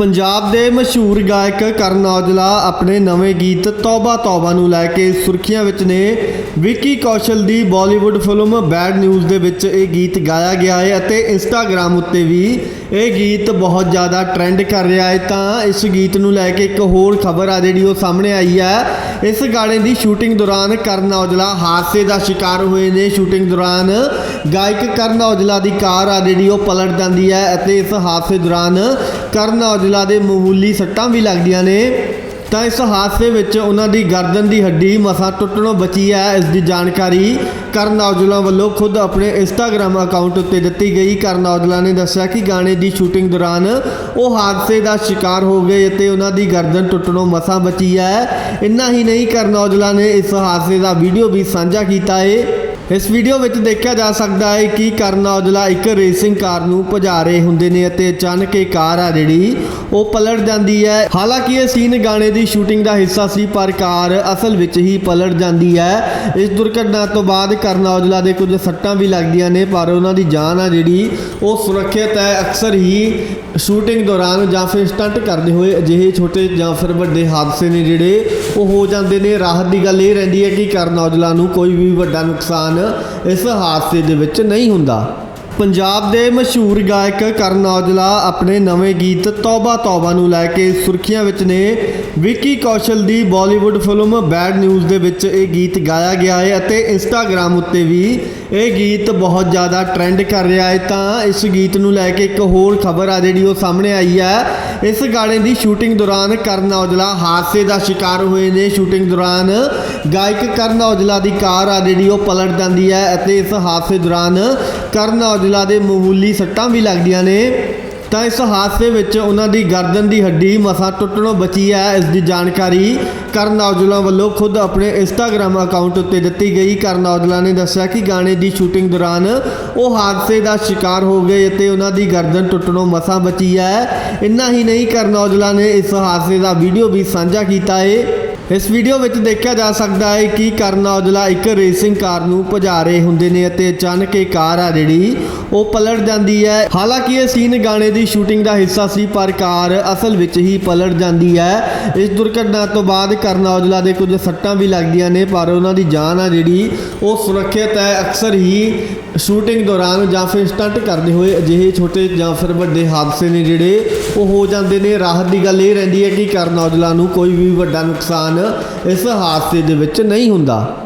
ਪੰਜਾਬ ਦੇ ਮਸ਼ਹੂਰ ਗਾਇਕ ਕਰਨ ਔਜਲਾ ਆਪਣੇ ਨਵੇਂ ਗੀਤ ਤੌਬਾ ਤੌਬਾ ਨੂੰ ਲੈ ਕੇ ਸੁਰਖੀਆਂ ਵਿੱਚ ਨੇ। ਵਿੱਕੀ ਕੌਸ਼ਲ ਦੀ ਬਾਲੀਵੁੱਡ ਫਿਲਮ ਬੈਡ ਨਿਊਜ਼ ਦੇ ਵਿੱਚ ਇਹ ਗੀਤ ਗਾਇਆ ਗਿਆ ਹੈ ਅਤੇ ਇੰਸਟਾਗ੍ਰam ਉੱਤੇ ਵੀ ਇਹ ਗੀਤ ਬਹੁਤ ਜ਼ਿਆਦਾ ਟ੍ਰੈਂਡ ਕਰ ਰਿਹਾ ਹੈ। ਤਾਂ ਇਸ ਗੀਤ ਨੂੰ ਲੈ ਕੇ ਇੱਕ ਹੋਰ ਖਬਰ ਆ ਜਿਹੜੀ ਉਹ ਸਾਹਮਣੇ ਆਈ ਹੈ। ਇਸ ਗਾਣੇ ਦੀ ਸ਼ੂਟਿੰਗ ਦੌਰਾਨ ਕਰਨ ਔਜਲਾ ਹਾਦਸੇ ਦਾ ਸ਼ਿਕਾਰ ਹੋਏ ਨੇ। ਸ਼ੂਟਿੰਗ ਦੌਰਾਨ ਗਾਇਕ ਕਰਨ ਔਜਲਾ ਦੀ ਕਾਰ ਆ ਜਿਹੜੀ ਉਹ ਪਲਟ ਜਾਂਦੀ ਹੈ ਅਤੇ ਇਸ ਹਾਦਸੇ ਦੌਰਾਨ ਕਰਨ ਔਜਲਾ ਦੇ ਮਾਮੂਲੀ ਸੱਟਾਂ ਵੀ ਲੱਗਦੀਆਂ ਨੇ, ਤਾਂ ਇਸ ਹਾਦਸੇ ਵਿੱਚ ਉਹਨਾਂ ਦੀ ਗਰਦਨ ਦੀ ਹੱਡੀ ਮਸਾਂ ਟੁੱਟਣੋਂ ਬਚੀ ਹੈ। ਇਸ ਦੀ ਜਾਣਕਾਰੀ ਕਰਨ ਔਜਲਾ ਵੱਲੋਂ ਖੁਦ ਆਪਣੇ ਇੰਸਟਾਗ੍ਰam ਅਕਾਊਂਟ ਉੱਤੇ ਦਿੱਤੀ ਗਈ। ਕਰਨ ਔਜਲਾ ਨੇ ਦੱਸਿਆ ਕਿ ਗਾਣੇ ਦੀ ਸ਼ੂਟਿੰਗ ਦੌਰਾਨ ਉਹ ਹਾਦਸੇ ਦਾ ਸ਼ਿਕਾਰ ਹੋ ਗਏ ਅਤੇ ਉਹਨਾਂ ਦੀ ਗਰਦਨ ਟੁੱਟਣੋਂ ਮਸਾਂ ਬਚੀ ਹੈ। ਇੰਨਾ ਹੀ ਨਹੀਂ, ਕਰਨ ਔਜਲਾ ਨੇ ਇਸ ਹਾਦਸੇ ਦਾ ਵੀਡੀਓ ਵੀ ਸਾਂਝਾ ਕੀਤਾ ਹੈ ਇਸ ਵੀਡੀਓ ਵਿੱਚ ਦੇਖਿਆ ਜਾ ਸਕਦਾ ਹੈ ਕਿ ਕਰਨ ਔਜਲਾ ਇੱਕ ਰੇਸਿੰਗ ਕਾਰ ਨੂੰ ਭਜਾ ਰਹੇ ਹੁੰਦੇ ਨੇ ਅਤੇ ਅਚਾਨਕ ਇਹ ਕਾਰ ਆ ਜਿਹੜੀ, ਉਹ ਪਲਟ ਜਾਂਦੀ ਹੈ। ਹਾਲਾਂਕਿ ਇਹ ਸੀਨ ਗਾਣੇ ਦੀ ਸ਼ੂਟਿੰਗ ਦਾ ਹਿੱਸਾ ਸੀ, ਪਰ ਕਾਰ ਅਸਲ ਵਿੱਚ ਹੀ ਪਲਟ ਜਾਂਦੀ ਹੈ। ਇਸ ਦੁਰਘਟਨਾ ਤੋਂ ਬਾਅਦ ਕਰਨ ਔਜਲਾ ਦੇ ਕੁਝ ਸੱਟਾਂ ਵੀ ਲੱਗਦੀਆਂ ਨੇ, ਪਰ ਉਹਨਾਂ ਦੀ ਜਾਨ ਆ ਜਿਹੜੀ, ਉਹ ਸੁਰੱਖਿਅਤ ਹੈ। ਅਕਸਰ ਹੀ ਸ਼ੂਟਿੰਗ ਦੌਰਾਨ ਜਾਂ ਫਿਰ ਸਟੰਟ ਕਰਦੇ ਹੋਏ ਅਜਿਹੇ ਛੋਟੇ ਜਾਂ ਫਿਰ ਵੱਡੇ ਹਾਦਸੇ ਨੇ ਜਿਹੜੇ ਉਹ ਹੋ ਜਾਂਦੇ ਨੇ। ਰਾਹਤ ਦੀ ਗੱਲ ਇਹ ਰਹਿੰਦੀ ਹੈ ਕਿ ਕਰਨ ਔਜਲਾ ਨੂੰ ਕੋਈ ਵੀ ਵੱਡਾ ਨੁਕਸਾਨ ਇਸ ਹਾਦਸੇ ਦੇ ਵਿੱਚ ਨਹੀਂ ਹੁੰਦਾ। ਪੰਜਾਬ ਦੇ ਮਸ਼ਹੂਰ ਗਾਇਕ ਕਰਨ ਔਜਲਾ ਆਪਣੇ ਨਵੇਂ ਗੀਤ ਤੌਬਾ ਤੌਬਾ ਨੂੰ ਲੈ ਕੇ ਸੁਰਖੀਆਂ ਵਿੱਚ ਨੇ। ਵਿੱਕੀ ਕੌਸ਼ਲ ਦੀ ਬਾਲੀਵੁੱਡ ਫਿਲਮ ਬੈਡ ਨਿਊਜ਼ ਦੇ ਵਿੱਚ ਇਹ ਗੀਤ ਗਾਇਆ ਗਿਆ ਹੈ ਅਤੇ ਇੰਸਟਾਗ੍ਰam ਉੱਤੇ ਵੀ ਇਹ ਗੀਤ ਬਹੁਤ ਜ਼ਿਆਦਾ ਟ੍ਰੈਂਡ ਕਰ ਰਿਹਾ ਹੈ। ਤਾਂ ਇਸ ਗੀਤ ਨੂੰ ਲੈ ਕੇ ਇੱਕ ਹੋਰ ਖਬਰ ਆ ਜਿਹੜੀ ਉਹ ਸਾਹਮਣੇ ਆਈ ਹੈ। ਇਸ ਗਾਣੇ ਦੀ ਸ਼ੂਟਿੰਗ ਦੌਰਾਨ ਕਰਨ ਔਜਲਾ ਹਾਦਸੇ ਦਾ ਸ਼ਿਕਾਰ ਹੋਏ ਨੇ। ਸ਼ੂਟਿੰਗ ਦੌਰਾਨ ਗਾਇਕ ਕਰਨ ਔਜਲਾ ਦੀ ਕਾਰ ਆ ਜਿਹੜੀ ਉਹ ਪਲਟ ਜਾਂਦੀ ਹੈ ਅਤੇ ਇਸ ਹਾਦਸੇ ਦੌਰਾਨ ਕਰਨ ਔਜਲਾ ਦੇ ਮਾਮੂਲੀ ਸੱਟਾਂ ਵੀ ਲੱਗਦੀਆਂ ਨੇ। ਤਾਂ ਇਸ ਹਾਦਸੇ ਵਿੱਚ ਉਹਨਾਂ ਦੀ ਗਰਦਨ ਦੀ ਹੱਡੀ ਮਸਾਂ ਟੁੱਟਣੋਂ ਬਚੀ ਹੈ। ਇਸ ਦੀ ਜਾਣਕਾਰੀ ਕਰਨ ਔਜਲਾ ਵੱਲੋਂ ਖੁਦ ਆਪਣੇ ਇੰਸਟਾਗ੍ਰam ਅਕਾਊਂਟ ਉੱਤੇ ਦਿੱਤੀ ਗਈ। ਕਰਨ ਔਜਲਾ ਨੇ ਦੱਸਿਆ ਕਿ ਗਾਣੇ ਦੀ ਸ਼ੂਟਿੰਗ ਦੌਰਾਨ ਉਹ ਹਾਦਸੇ ਦਾ ਸ਼ਿਕਾਰ ਹੋ ਗਏ ਅਤੇ ਉਹਨਾਂ ਦੀ ਗਰਦਨ ਟੁੱਟਣੋਂ ਮਸਾਂ ਬਚੀ ਹੈ। ਇੰਨਾ ਹੀ ਨਹੀਂ, ਕਰਨ ਔਜਲਾ ਨੇ ਇਸ ਹਾਦਸੇ ਦਾ ਵੀਡੀਓ ਵੀ ਸਾਂਝਾ ਕੀਤਾ ਹੈ ਇਸ ਵੀਡੀਓ ਵਿੱਚ ਦੇਖਿਆ ਜਾ ਸਕਦਾ ਹੈ ਕਿ ਕਰਨ ਔਜਲਾ ਇੱਕ ਰੇਸਿੰਗ ਕਾਰ ਨੂੰ ਭਜਾ ਰਹੇ ਹੁੰਦੇ ਨੇ ਅਤੇ ਅਚਾਨਕ ਇਹ ਕਾਰ ਆ ਜਿਹੜੀ, ਉਹ ਪਲਟ ਜਾਂਦੀ ਹੈ। ਹਾਲਾਂਕਿ ਇਹ ਸੀਨ ਗਾਣੇ ਦੀ ਸ਼ੂਟਿੰਗ ਦਾ ਹਿੱਸਾ ਸੀ, ਪਰ ਕਾਰ ਅਸਲ ਵਿੱਚ ਹੀ ਪਲਟ ਜਾਂਦੀ ਹੈ। ਇਸ ਦੁਰਘਟਨਾ ਤੋਂ ਬਾਅਦ ਕਰਨ ਔਜਲਾ ਦੇ ਕੁਝ ਸੱਟਾਂ ਵੀ ਲੱਗਦੀਆਂ ਨੇ, ਪਰ ਉਹਨਾਂ ਦੀ ਜਾਨ ਆ ਜਿਹੜੀ, ਉਹ ਸੁਰੱਖਿਅਤ ਹੈ। ਅਕਸਰ ਹੀ ਸ਼ੂਟਿੰਗ ਦੌਰਾਨ ਜਾਂ ਫਿਰ ਸਟੰਟ ਕਰਦੇ ਹੋਏ ਅਜਿਹੇ ਛੋਟੇ ਜਾਂ ਫਿਰ ਵੱਡੇ ਹਾਦਸੇ ਨੇ ਜਿਹੜੇ ਉਹ ਹੋ ਜਾਂਦੇ ਨੇ। ਰਾਹਤ ਦੀ ਗੱਲ ਇਹ ਰਹਿੰਦੀ ਹੈ ਕਿ ਕਰਨ ਔਜਲਾ ਨੂੰ ਕੋਈ ਵੀ ਵੱਡਾ ਨੁਕਸਾਨ ਇਸ ਹਾਦਸੇ ਦੇ ਵਿੱਚ ਨਹੀਂ ਹੁੰਦਾ।